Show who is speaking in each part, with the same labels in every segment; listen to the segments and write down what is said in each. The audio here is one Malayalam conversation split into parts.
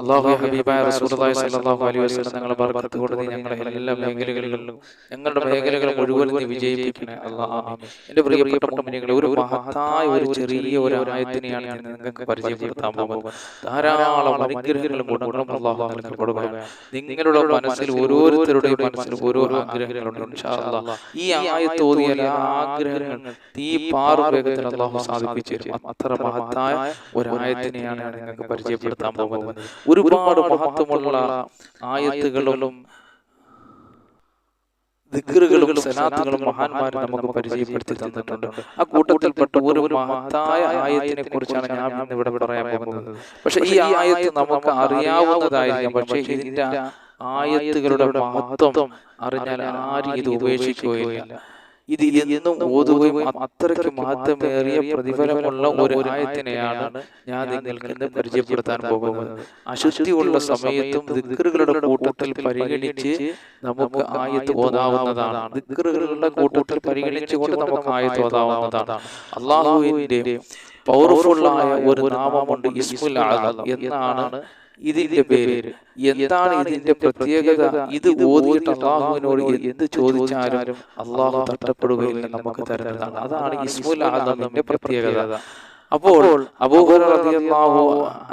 Speaker 1: അള്ളാഹു ഹബീബായ റസൂലുള്ളാഹി സ്വല്ലല്ലാഹു അലൈഹി വസല്ലം ഞങ്ങളെ ബർക്കത്ത് കൊണ്ട് നീ ഞങ്ങളെ എല്ലാ മേഖലകളിലും ഞങ്ങളുടെ മേഖലകൾ മുഴുവൻ നീ വിജയിപ്പിക്കണേ. അല്ലാഹ് ആമീൻ. എന്റെ പ്രിയപ്പെട്ട മുഅ്മിനീങ്ങളെ ഒരു മഹത്തായ ഒരു ചെറിയ ഒരു ആയത്തിനെയാണ് ഞാൻ നിങ്ങൾക്ക് പരിചയപ്പെടുത്താൻ പോകുന്നത്. ധാരാളം അനുഗ്രഹങ്ങളും ഗുണങ്ങളും അള്ളാഹു നൽകപ്പെടുകയാണ് നിങ്ങളുടെ മനസ്സിൽ ഓരോരുത്തരുടെയും മനസ്സിൽ ഓരോ ആഗ്രഹങ്ങളുണ്ട്. ഇൻഷാ അല്ലാഹ്. ഈ ആയത്ത് ഓതിയാൽ ആ ആഗ്രഹങ്ങൾ തീ പാറു വേഗത്തിൽ അള്ളാഹു സാധിപ്പിച്ചു തരും. അത്ര മഹത്തായ ഒരു ആയത്തിനെയാണ് ഞാൻ നിങ്ങൾക്ക് പരിചയപ്പെടുത്താൻ പോകുന്നത് ഒരുപാട് മഹത്വമുള്ള ആയത്തുകളും ദിക്റുകളും സനാത്തുകളും മഹാന്മാർ നമുക്ക് പരിചയപ്പെടുത്തി തന്നിട്ടുണ്ട്. ആ കൂട്ടത്തിൽപ്പെട്ട ഒരു മഹത്തായ ആയത്തിനെ കുറിച്ചാണ് ഞാൻ ഇന്ന് ഇവിടെ പറയാൻ പോകുന്നത്. പക്ഷെ ഈ ആയത്ത് നമുക്ക് അറിയാവുന്നതായിരിക്കാം. പക്ഷെ ഇതിന്റെ ആയത്തുകളുടെ മഹത്വം അറിഞ്ഞാൽ ആരും ഇത് ഉപേക്ഷിക്കുകയില്ല. ഇത് എന്നും ഓതുകയും അത്രയ്ക്ക് മഹത്വമേറിയ പ്രതിഫലമുള്ള ഒരു ആയത്തിനെയാണ് ഞാൻ നിങ്ങൾക്ക് ഇന്ന് പരിചയപ്പെടുത്താൻ പോകുന്നത്. അശുദ്ധിയുള്ള സമയത്തും ദിക്കറുകളുടെ കൂട്ടത്തിൽ പരിഗണിച്ച് നമുക്ക് ആയത്ത് ഓതാവുന്നതാണ്. ദിക്കറുകളുടെ കൂട്ടത്തിൽ പരിഗണിച്ചുകൊണ്ട് നമുക്ക് ആയത്ത് ഓതാവുന്നതാണ്. അള്ളാഹുവിന്റെ പവർഫുള്ളായ ഒരു നാമമുണ്ട് ഇസ്മുൽ എന്നാണ് ഇതിന്റെ പേര് എന്താണ് ഇതിന്റെ പ്രത്യേകത? ഇത് ഓതിയിട്ട് അള്ളാഹുവിനോട് എന്ത് ചോദിച്ചാലും അള്ളാഹു തട്ടപ്പെടുകയില്ല നമുക്ക് തരുന്നതാണ്. അതാണ് ഇസ്മുൽ ആദമിന്റെ പ്രത്യേകത. അപ്പോൾ അബൂഹു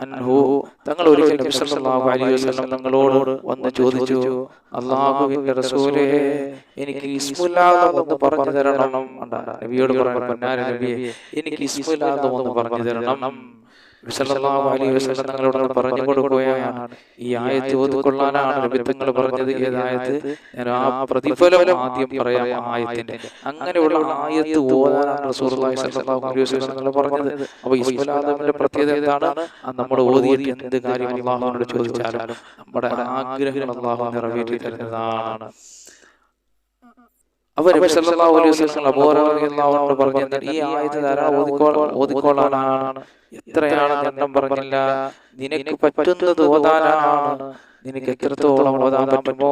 Speaker 1: അൻഹു തങ്ങൾ ഒരിക്കൽ തങ്ങളോട് വന്ന് ചോദിച്ചു അള്ളാഹുവിന്റെ റസൂലേ എനിക്ക് ഇസ്മുല്ലാദം ഒന്ന് പറഞ്ഞു തരണം നബിയോട് പൊന്നാര നബിയെ എനിക്ക് ഇസ്മുല്ലാദം ഒന്ന് പറഞ്ഞു തരണം. അലൈഹി വസല്ലം തങ്ങളോട് പറഞ്ഞു കൊടുക്കുകയാണ്. ഈ ആയത്ത് ഓതിക്കൊള്ളാനാണ് നബിത്തങ്ങൾ പറഞ്ഞത്. ഏതായത് ഞാൻ ആ പ്രതിഫലം ആദ്യം പറയാം ആയത്തിന്റെ. അങ്ങനെയുള്ള ആയത്ത് ഓതാനാണ് സ്വല്ലല്ലാഹു അലൈഹി വസല്ലം തങ്ങൾ പറഞ്ഞത്. അപ്പോൾ ഇസ്മുലാദമിന്റെ പ്രത്യേകത എന്താണ്? നമ്മൾ ഓതിയിട്ട് എന്ത് കാര്യം? അള്ളാഹുവിനോട് ചോദിച്ചാലും നമ്മുടെ ആഗ്രഹം അള്ളാഹു നിറവേറ്റി തരുന്നതാണ് അവർ നബി സല്ലല്ലാഹു അലൈഹി വസല്ലം അബൂ ഹുറൈറ റളിയല്ലാഹു ഈ ധാരാ ഓതിക്കോളാനാണ് എത്രയാണ് എണ്ണം പറഞ്ഞില്ല. നിനക്ക് പറ്റുന്നത് ഓതാനാണ്. നിനക്ക് എത്രത്തോളം ഓതാൻ പറ്റുമോ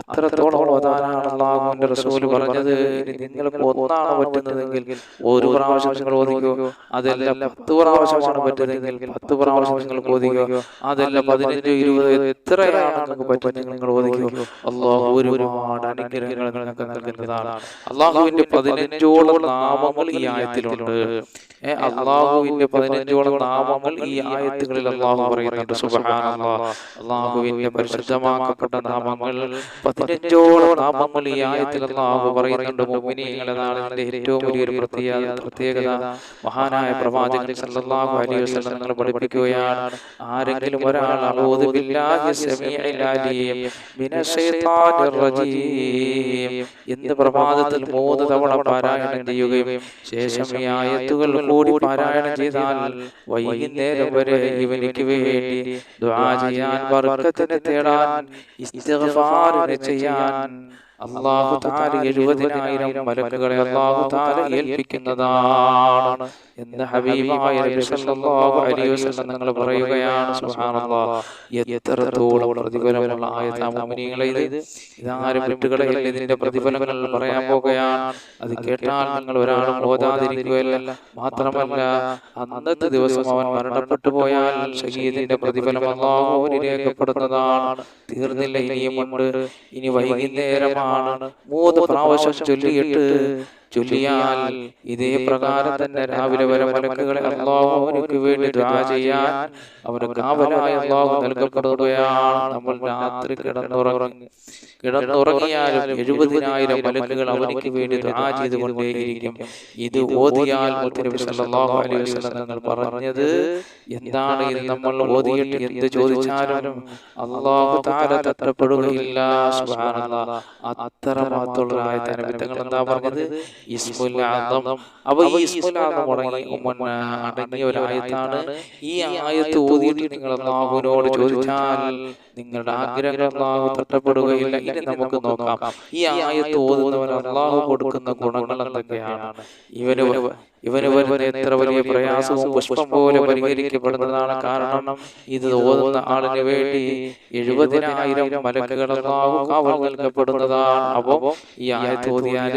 Speaker 1: അത്രത്തോളം ഓതാനാണ് അള്ളാഹുവിന്റെ റസൂൽ പറഞ്ഞത്. നിങ്ങൾക്ക് ഒന്നാണ് പറ്റുന്നതെങ്കിൽ ഒരു പ്രാവശ്യം നിങ്ങൾ ഓതിക്കോ. അതല്ല പത്ത് പ്രാവശ്യമാണ് പറ്റുന്നതെങ്കിൽ പത്ത് പ്രാവശ്യം നിങ്ങൾ ഓതിക്കോ. അതല്ല പതിനഞ്ച് ഇരുപത് എത്രയാണ് നിങ്ങൾക്ക് പറ്റുന്നത് നിങ്ങൾ ഓതിക്കോ. അള്ളാഹു ഒരുപാട് അനുഗ്രഹങ്ങൾ നിങ്ങൾക്ക് നൽകുന്നതാണ്. അള്ളാഹുവിന്റെ പതിനഞ്ചോളം നാമങ്ങൾ ഈ ആയത്തിലുണ്ട്. അള്ളാഹുവിന്റെ പതിനഞ്ചോളം നാമങ്ങൾ ഈ ആയത്തുകളിൽ അള്ളാഹു പറയുന്നുണ്ട്. സുബ്ഹാനല്ലാഹ് അള്ളാഹുവിന്റെ പരിശുദ്ധമാക്കപ്പെട്ട നാമങ്ങൾ പതിനഞ്ചോളം നാമങ്ങൾ ഈ ആയത്തിൽ പറയുന്നുണ്ട് മുഅ്മിനീങ്ങൾ അതാണ് ഏറ്റവും വലിയൊരു പ്രത്യേക പ്രത്യേകത മഹാനായ പ്രവാചകൻ സല്ലല്ലാഹു അലൈഹി വസല്ലം നിങ്ങൾ പഠിപ്പിക്കുകയാണ്. ആരെങ്കിലും ഒരാൾ അഊദു ബില്ലാഹി സമീഇൽ അലീം മിനശ് ശൈത്താനിർ റജീം എന്ന് പ്രഭാതത്തിൽ മൂന്ന് തവണ പാരായണം ചെയ്യുകയും ശേഷം ഈ ആയത്തുകൾ കൂടി പാരായണം ചെയ്താൽ വൈകുന്നേരം വരെ ഇവനിക്ക് വേണ്ടി ദുആ ചെയ്യാൻ ബർക്കത്തിനെ തേടാൻ ചെയ്യാൻ അള്ളാഹു താല എഴുപതിനായിരം മലക്കുകളെ അള്ളാഹു താല ഏൽപ്പിക്കുന്നതാണ് എന്ന് ഹബീബായ നിങ്ങൾ പറയുകയാണ് എത്രത്തോളം പ്രതിഫലമുള്ള ആയത്താ മുഅ്മിനീങ്ങളെ ഇത്? ഇതാരും വിട്ടുകളയില്ല ഇതിന്റെ പ്രതിഫലങ്ങൾ പറയാൻ പോകുകയാണ് അത് കേട്ടാൽ നിങ്ങൾ ഒരാളും ഓതാതിരിക്കുകയല്ല മാത്രമല്ല അന്നത്തെ ദിവസം അവൻ മരണപ്പെട്ടു പോയാൽ ഷഹീദിന്റെ പ്രതിഫലം അള്ളാഹുവിന് രേഖപ്പെടുന്നതാണ് തീർന്നില്ല ഇനിയും ഇനി ഇനി വൈകുന്നേരമാണ് മൂന്ന് പ്രാവശ്യം ചൊല്ലിയിട്ട് ചൊല്ലിയാൽ ഇതേ പ്രകാരം തന്നെ രാവിലെ വരെ മലക്കുകളെ അള്ളാഹുവിനു വേണ്ടി ദ്വാ ചെയ്യാൻ അവന് കാവലായ അള്ളാഹു നൽകപ്പെടുകയാണ്. നമ്മൾ രാത്രി കിടന്നുറങ്ങി കിടന്നുറങ്ങിയാലും എഴുപതിനായിരം മലക്കുകൾ അവനിക്ക് വേണ്ടി ദ്വാ ചെയ്തുകൊണ്ടേയിരിക്കും. ഇത് ഓതിയാൽ സല്ലല്ലാഹു അലൈഹി വസല്ലം തങ്ങൾ പറഞ്ഞത് എന്താണ് ഇത് നമ്മൾ ഓതിയിട്ട് എന്ത് ചോദിച്ചാലും അള്ളാഹു താല സുബ്ഹാനല്ലാഹ് അത്ര മാത്രമുള്ള ആയത്താണ് നബിത്തങ്ങൾ എന്താ പറഞ്ഞത്? അപ്പൊ ഈ അടങ്ങിയ ആയത്ത് ഓതിയിട്ട് നിങ്ങൾ അള്ളാഹുവിനോട് ചോദിച്ചാൽ നിങ്ങളുടെ ആഗ്രഹം അള്ളാഹു തട്ടപ്പെടുകയില്ല. ഇനി നമുക്ക് നോക്കാം. ഈ ആയത്ത് ഓതുന്നവർ അള്ളാഹു കൊടുക്കുന്ന ഗുണങ്ങൾ എന്തൊക്കെയാണ്? ഇവന് ഇവന് എത്ര വലിയ പ്രയാസവും പുഷ്പം പോലെ പരിഹരിക്കപ്പെടുന്നതാണ് കാരണം ഇത് ഓതുന്ന ആളിന് വേണ്ടി എഴുപതിനായിരം മലക്കുകൾ അല്ലാഹു കാവൽ നൽകപ്പെടുന്നതാണ് അപ്പോ ഈ ആയത്ത് തോന്നിയാൽ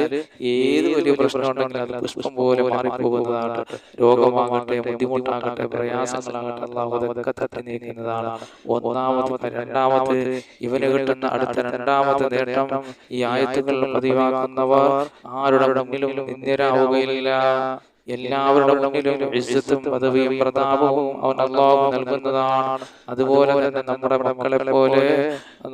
Speaker 1: ഏത് വലിയ പ്രശ്നം ഉണ്ടെങ്കിലും അത് പുഷ്പം പോലെ മാറിപ്പോകുന്നതാണ്. രോഗമാകട്ടെ ബുദ്ധിമുട്ടാകട്ടെ പ്രയാസങ്ങളാകട്ടെ അള്ളാഹു അതൊക്കെ തട്ടി നീക്കുന്നതാണ്. ഒന്നാമത്തെ രണ്ടാമത് ഇവന് കിട്ടുന്ന അടുത്ത രണ്ടാമത്തെ നേട്ടം ഈ ആയത്തുകൾ പതിവാക്കുന്നവർ ആരുടെ മുന്നിലും നിന്ദ്യരാവുകയില്ല. എല്ലാവരുടെ മുന്നിലും ഇസ്സത്തും പദവിയും പ്രതാപവും അവൻ അള്ളാഹു നൽകുന്നതാണ്. അതുപോലെ തന്നെ നമ്മുടെ മക്കളെ പോലെ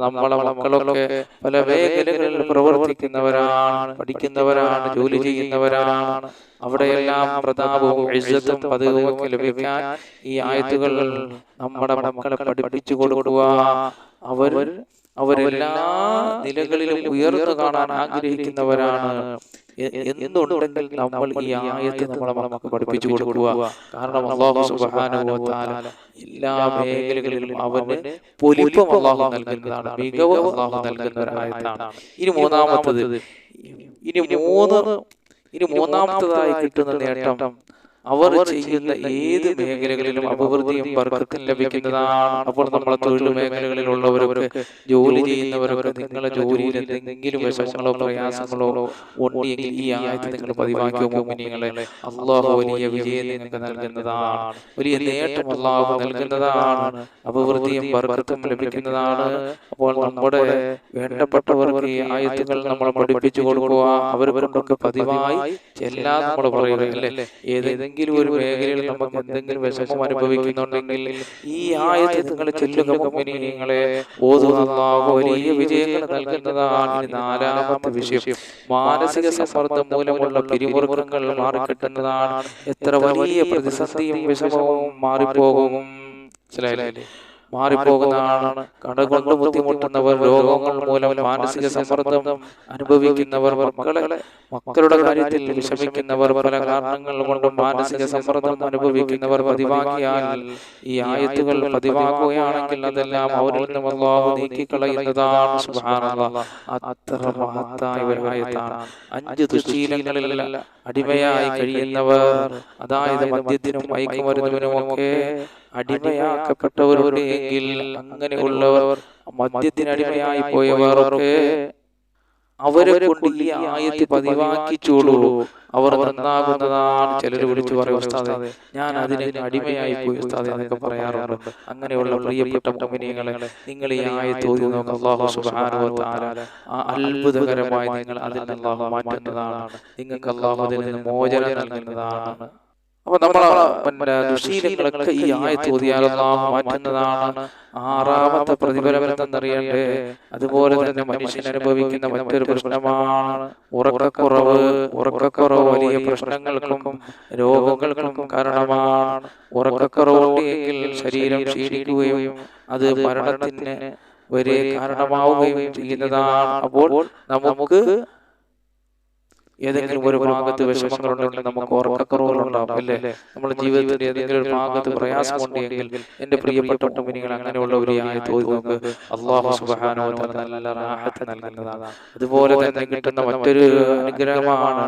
Speaker 1: നമ്മളെ മക്കളൊക്കെ പല മേഖലകളിൽ പ്രവർത്തിക്കുന്നവരാണ് പഠിക്കുന്നവരാണ് ജോലി ചെയ്യുന്നവരാണ്. അവിടെയെല്ലാം പ്രതാപവും ഇസ്സത്തും പദവിയും ഒക്കെ ലഭിക്കാൻ ഈ ആയത്തുകൾ നമ്മുടെ മക്കളെ പഠിപ്പിച്ചു കൊടുക്കുക. അവർ അവരെല്ലാ നിലകളിലും ഉയർന്നു കാണാൻ ആഗ്രഹിക്കുന്നവരാണ്. എന്തുണ്ടെങ്കിൽ നമ്മൾ ഈ ആയത്ത് നമ്മളെ നമുക്ക് പഠിപ്പിച്ചു കൊടുക്കുക. കാരണം അള്ളാഹു സുബ്ഹാനഹു വ തആല എല്ലാ മേഖലകളിലും അവന് പൊലിപ്പം അള്ളാഹു നൽകുന്നതാണ്. മികവ് അള്ളാഹു നൽകുന്ന ഒരു ആയത്താണ്. ഇനി മൂന്നാമത്തത്. ഇനി മൂന്ന് ഇനി മൂന്നാമത്തതായി കിട്ടുന്ന നേട്ടം അവർ ചെയ്യുന്ന ഏത് മേഖലകളിലും അഭിവൃദ്ധിയും വർക്കത്തും ലഭിക്കുന്നതാണ് അപ്പോൾ നമ്മളെ തൊഴിൽ മേഖലകളിലുള്ളവരൊക്കെ ജോലി ചെയ്യുന്നവരൊക്കെ നിങ്ങളെ ജോലിയിൽ എന്തെങ്കിലും വിഷമങ്ങളോ പ്രയാസങ്ങളോ ഉണ്ടെങ്കിൽ ഈ ആയത്ത് നിങ്ങൾ പതിവാക്കിയോ മോമിനികളെ അള്ളാഹു വലിയ വിജയം നിങ്ങൾക്ക് നൽകുന്നതാണ്. വലിയ നേട്ടം അള്ളാഹു നൽകുന്നതാണ്. അഭിവൃദ്ധിയും വർക്കത്തും ലഭിക്കുന്നതാണ്. അപ്പോൾ നമ്മുടെ വേണ്ടപ്പെട്ടവർക്ക് ഈ ആയത്തുകൾ നമ്മൾ പഠിപ്പിച്ചു കൊടുക്കുക. അവരെ കൊണ്ടൊക്കെ പതിവായി എല്ലാം നമ്മൾ പറയുക അല്ലേ? ഏതെങ്കിലും ഒരു മേഖലയിൽ നമുക്ക് എന്തെങ്കിലും വിഷമം അനുഭവിക്കുന്നുണ്ടെങ്കിൽ ഈ ആയത്ത് നിങ്ങൾ ചെല്ലുക മുമ്പിനി നിങ്ങളെ ഓതുന്നതാകോ വലിയ വിജയങ്ങൾ നൽകുന്നതാണ് നാലാമത്തെ വിഷയം. മാനസിക സമ്മർദ്ദം മൂലമുള്ള പിരിമുറുക്കങ്ങൾ മാറിക്കിട്ടുന്നതാണ്. എത്ര വലിയ പ്രതിസന്ധിയും വിഷമവും മാറിപ്പോകും. മനസ്സിലായില്ലേ മാറിപ്പോകുന്നതാണ്. കടകൊണ്ട് ബുദ്ധിമുട്ടുന്നവർ രോഗങ്ങൾ മൂലം മാനസിക സമ്മർദ്ദം അനുഭവിക്കുന്നവർ മക്കളെ മക്കളുടെ കാര്യത്തിൽ വിഷമിക്കുന്നവർ പല കാരണങ്ങൾ കൊണ്ടും മാനസിക സമ്മർദ്ദം അനുഭവിക്കുന്നവർ പതിവാക്കിയാൽ ഈ ആയത്തുകൾ പതിവാക്കുകയാണെങ്കിൽ അതെല്ലാം അവരിൽ നിന്നും അള്ളാഹു നീക്കിക്കളയുന്നതാണ്. സുബ്ഹാനല്ലാഹ്. അത്ര മഹത്തായ ഒരു ആയത്താണ്. അഞ്ച് ദുശീലങ്ങളിൽ അടിമയായി കഴിയുന്നവർ അതായത് മദ്യത്തിനും മയക്കുമരുന്നിനും ഒക്കെ അടിമയാക്കപ്പെട്ടവരുടെ എങ്കിൽ അങ്ങനെയുള്ളവർ മദ്യത്തിനടിമയായി പോയവർക്ക് അവരെ കൊണ്ട് ഈ ആയത്ത് പതിവാക്കിച്ചോളൂ അവർ നന്നാകുന്നതാണ് ചിലർ വിളിച്ചു പറയും ഞാൻ അതിന് അടിമയായി പോയി ഉസ്താദെ എന്നൊക്കെ പറയാറുണ്ട്. അങ്ങനെയുള്ള പ്രിയപ്പെട്ട മുമിനികളെ നിങ്ങൾ ഈ ആയത്ത് ഓതി നോക്കുക വ തആല ആ അത്ഭുതകരമായി നിങ്ങൾ അതിൽ നിന്ന് മാറ്റുന്നതാണ്. നിങ്ങൾക്ക് അള്ളാഹു അതിൽ നിന്ന് മോചനം നൽകുന്നതാണ്. അപ്പൊ നമ്മൾ പിന്നെ ദുശീലങ്ങളൊക്കെ ഈ ആയത്ത് ഓതിയാൽ അല്ലാഹു മാറ്റുന്നതാണ് ആറാമത്തെ പ്രതിഫലം എന്തെന്നറിയണ്ടേ അതുപോലെ തന്നെ മനുഷ്യൻ അനുഭവിക്കുന്ന മറ്റൊരു പ്രശ്നമാണ് ഉറക്കക്കുറവ്. ഉറക്കക്കുറവ് വലിയ പ്രശ്നങ്ങൾക്കും രോഗങ്ങൾക്കും കാരണമാണ്. ഉറക്കക്കുറവുണ്ടെങ്കിൽ ശരീരം ക്ഷീണിക്കുകയും അത് മരണത്തിന് വരെ കാരണമാവുകയും ചെയ്യുന്നതാണ്. അപ്പോൾ നമുക്ക് ഏതെങ്കിലും ഒരു ഭാഗത്ത് വിഷമങ്ങളുണ്ടെങ്കിൽ നമുക്ക് ഉറക്കക്കുറവുകളുണ്ടാവും അല്ലേ? നമ്മുടെ ജീവിതത്തിന്റെ ഏതെങ്കിലും ഒരു ഭാഗത്ത് പ്രയാസമുണ്ടെങ്കിൽ എന്റെ പ്രിയപ്പെട്ട കുഞ്ഞുങ്ങൾ അങ്ങനെയുള്ള ഒരു ആയത്ത് ഓതി നമുക്ക് അള്ളാഹു തആല നല്ല റാഹത്ത് നൽകുന്നതാണ്. അതുപോലെ തന്നെ കിട്ടുന്ന മറ്റൊരു അനുഗ്രഹമാണ്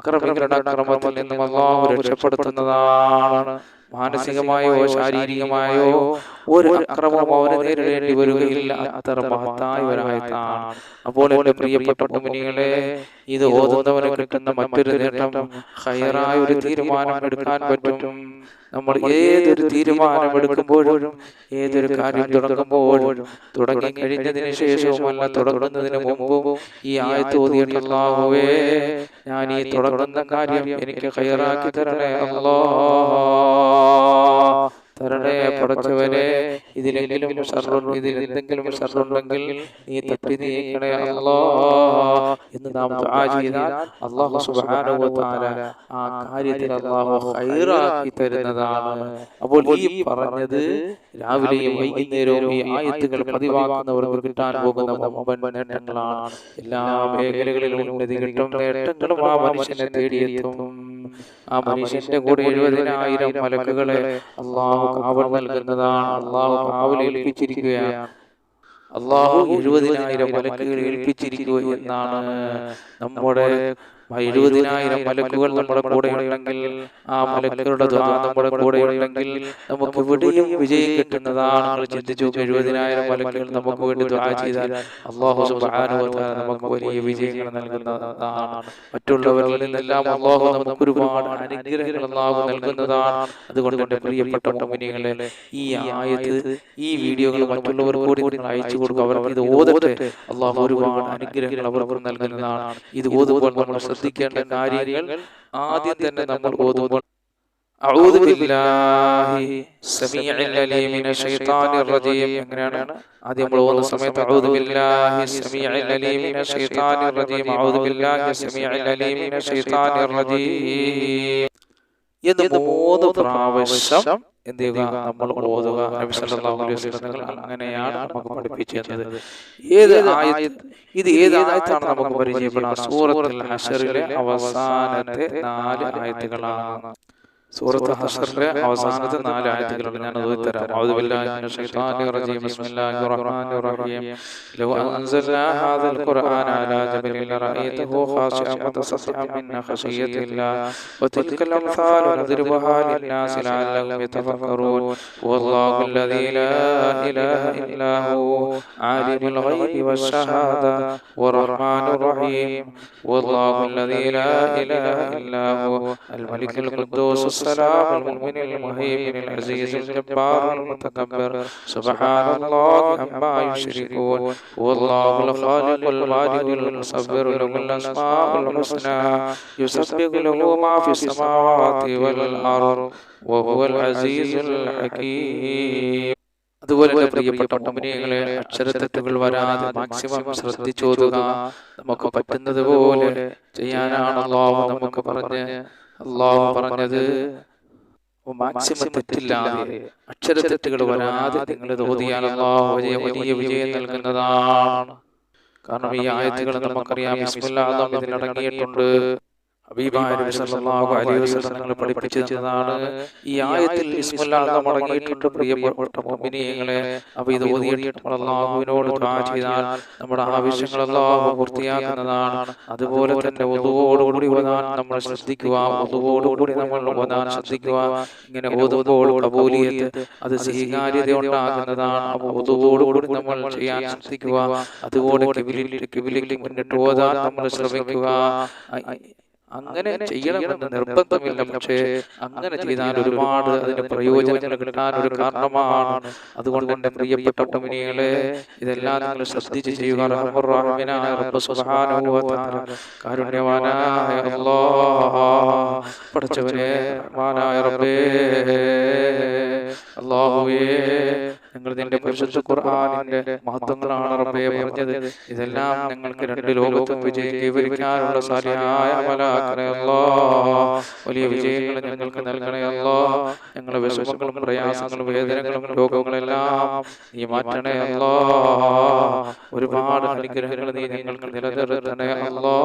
Speaker 1: അക്രമികളുടെ അക്രമത്തിൽ നിന്നും അള്ളാഹു രക്ഷപ്പെടുത്തുന്നതാണ്. മാനസികമായോ ശാരീരികമായോ ഒരു അക്രമം അവരെ നേരിടേണ്ടി വരികയില്ല. അത്ര മഹത്തായ ഒരായത്താണ്. അപ്പോൾ എന്റെ പ്രിയപ്പെട്ട മുമിനികളെ ഇത് ഓതുന്നവന് കിട്ടുന്ന മറ്റൊരു നേട്ടം ഹയറായ ഒരു തീരുമാനം എടുക്കാൻ പറ്റും. നമ്മൾ ഏതൊരു തീരുമാനം എടുക്കുമ്പോഴും ഏതൊരു കാര്യം തുടങ്ങുമ്പോഴും തുടങ്ങി കഴിഞ്ഞതിന് ശേഷവുമല്ല തുടങ്ങുന്നതിന് മുമ്പും ഈ ആയത്ത് ഓതിയിട്ടുള്ളാഹുവേ ഞാൻ ഈ തുടങ്ങുന്ന കാര്യം എനിക്ക് ഹയറാക്കി തരണേ അല്ലാ തരണേ പടച്ചവനെ ഇതിലെങ്കിലും ഷർറുണ്ട് ഇതിൽ എന്തെങ്കിലും ഷർറുണ്ടെങ്കിൽ നീ തട്ടി നീക്കണേ അല്ലാ. എന്ന് നാം ചെയ്താൽ വ തആല ആ കാര്യത്തിൽ അല്ലാഹു ഖൈറാക്കി തരുന്നതാണ്. അപ്പോൾ ഈ പറഞ്ഞത് രാവിലെയും വൈകുന്നേരവും ഈ ആയത്തുകൾ പതിവാക്കുന്നവർക്ക് കിട്ടാൻ പോകുന്ന മുമ്പൻ നേട്ടങ്ങളാണ്. എല്ലാ മേഖലകളിലും ഉന്നതി കിട്ടും നേട്ടങ്ങളും ആ മനുഷ്യനെ തേടിയെത്തും. ആ മനുഷ്യന്റെ കൂടെ എഴുപതിനായിരം മലക്കുകളെ അള്ളാഹു കാവൽ നൽകുന്നതാണ്. അള്ളാഹു കാവൽ ഏൽപ്പിച്ചിരിക്കുകയാണ്. അള്ളാഹു എഴുപതിനായിരം വലക്കുകൾ ഏൽപ്പിച്ചിരിക്കുക എന്നാണ് നമ്മുടെ എഴുപതിനായിരം മലക്കുകൾ നമ്മുടെ കൂടെ ഉണ്ടെങ്കിൽ ആ മലക്കുകളുടെ ദ്വാ നമ്മുടെ കൂടെ ഉണ്ടെങ്കിൽ നമുക്ക് ഇവിടെയും വിജയം കിട്ടുന്നതാണ് ചിന്തിച്ചു. എഴുപതിനായിരം മലക്കുകൾ നമുക്ക് വേണ്ടി ദ്വാ ചെയ്താൽ അള്ളാഹു നമുക്ക് വലിയ വിജയങ്ങൾ നൽകുന്നതാണ്. മറ്റുള്ളവരിൽ നിന്നെല്ലാം അള്ളാഹു നമുക്ക് ഒരുപാട് അനുഗ്രഹങ്ങൾ അള്ളാഹു നൽകുന്നതാണ്. അതുകൊണ്ട് എന്റെ പ്രിയപ്പെട്ട മുഅ്മിനീങ്ങളെ ഈ ആയത് ഈ വീഡിയോകൾ മറ്റുള്ളവർ കൂടി കൂടി അയച്ചു കൊടുക്കും അവർ ഇത് ഓതട്ടെ. അള്ളാഹു ഒരുപാട് അനുഗ്രഹങ്ങൾ അവർക്ക് നൽകുന്നതാണ്. ഇത് ഓതുമ്പോൾ നമ്മൾ ശ്രദ്ധിക്കേണ്ട കാര്യങ്ങൾ ആദ്യം തന്നെ നമ്മൾ ഓതുമ്പോൾ أعوذ بالله السميع العليم من الشيطان الرجيم എങ്ങനെയാണ് ആദ്യം നമ്മൾ ഓതുന്ന സമയത്ത് أعوذ بالله السميع العليم من الشيطان الرجيم أعوذ بالله السميع العليم من الشيطان الرجيم എന്ന് മൂന്ന് പ്രാവശ്യം എന്ത് ചെയ്യുക? നമ്മൾ ഓതുക. നബി അലൈഹി വസല്ലം അങ്ങനെയാണ് നമുക്ക് പഠിപ്പിച്ചത്. ഏത് ആയത്ത്? ഇത് ഏത് ആയത്താണ് നമുക്ക് പരിചയപ്പെടാം സൂറത്തുൽ ഹഷറിലെ അവസാനത്തെ നാല് ആയത്തുകളാണ്. سورة حشر أوزانة نالي عيدك لغنان أعوذ بالله من الشيطان الرجيم بسم الله الرحمن الرحيم لو أنزلنا هذا القرآن على جبل لرأيته خاشعا متصفعا من خشية الله وتلك الأمثال نضربها للناس لعلهم يتفكرون والله الذي لا إله إلا هو عالم الغيب والشهادة والرحمن الرحيم والله الذي لا إله إلا هو الملك القدوس السلام المؤمن المهيمن العزيز الجبار المتكبر سبحان الله عما يشركون والله الخالق البارئ المصور له الأسماء الحسنى يسبح له ما في السماوات والأرض وهو العزيز الحكيم അതുപോലെ എൻ്റെ പ്രിയപ്പെട്ട മുമിനികളെ അക്ഷരത്തെറ്റുകൾ വരാതെ മാക്സിമം ശ്രദ്ധിച്ചോതുക നമുക്ക് പറ്റുന്നത് പോലെ ചെയ്യാനാണ് അള്ളാഹു നമുക്ക് പറഞ്ഞ് അള്ളാഹു പറഞ്ഞത് മാക്സിമം തെറ്റില്ലാതെ അക്ഷരത്തെറ്റുകൾ വരാതെ നിങ്ങൾ അള്ളാഹു വലിയ വിജയം നൽകുന്നതാണ്. കാരണം ഈ ആയത്തുകൾ നമുക്കറിയാം. ഇതിലടങ്ങിയിട്ടുണ്ട് ഈ ആയത്തിൽ പ്രിയപ്പെട്ട നമ്മുടെ ആവശ്യങ്ങൾ പൂർത്തിയാക്കുന്നതാണ്. അതുപോലെ തന്നെ ഒതുവോടുകൂടി ഓതാൻ നമ്മൾ ശ്രദ്ധിക്കുക. ഒതുവോടുകൂടി നമ്മൾ ഓതാൻ ശ്രദ്ധിക്കുക. ഇങ്ങനെ ഓതുമ്പോൾ കബൂലിയത്ത് അത് സ്വീകാര്യത ഉണ്ടാകുന്നതാണ് അപ്പോൾ ഒതുവോടുകൂടി നമ്മൾ ചെയ്യാൻ ശ്രദ്ധിക്കുക. അതുപോലെ കിബിലിൽ മുന്നിട്ട് ഓതാൻ നമ്മൾ ശ്രമിക്കുക. അങ്ങനെ ചെയ്യണമെന്ന് നിർബന്ധമില്ല. പക്ഷേ അങ്ങനെ ചെയ്താൽ ഒരുപാട് അതിന് പ്രയോജനങ്ങൾ കിട്ടാൻ ഒരു കാരണമാണ്. അതുകൊണ്ട് എന്റെ പ്രിയപ്പെട്ട മുനികളെ ഇതെല്ലാം നിങ്ങൾ ശ്രദ്ധിച്ച് ചെയ്യുക. കാരുണ്യവാനായ പഠിച്ചവനെ റഹ്മാനായ റബ്ബേ. നിന്റെ പരിശുദ്ധ ഖുർആനിന്റെ മഹത്വങ്ങളാണ് റബ്ബേ പറഞ്ഞത്. ഇതെല്ലാം ഞങ്ങൾക്ക് രണ്ട് ലോകത്തും വിജയം കൈവരിക്കാനുള്ള സാധ്യമായ വലിയ വിജയങ്ങൾ ഞങ്ങൾക്ക് നൽകണേ അല്ലാ. ഞങ്ങളുടെ വിഷമങ്ങളും പ്രയാസങ്ങളും വേദനകളും രോഗങ്ങളെല്ലാം നീ മാറ്റണേ അല്ലാ. ഒരുപാട് അനുഗ്രഹങ്ങൾ നീ ഞങ്ങൾക്ക് നിലനിർത്തണേ അല്ലാ.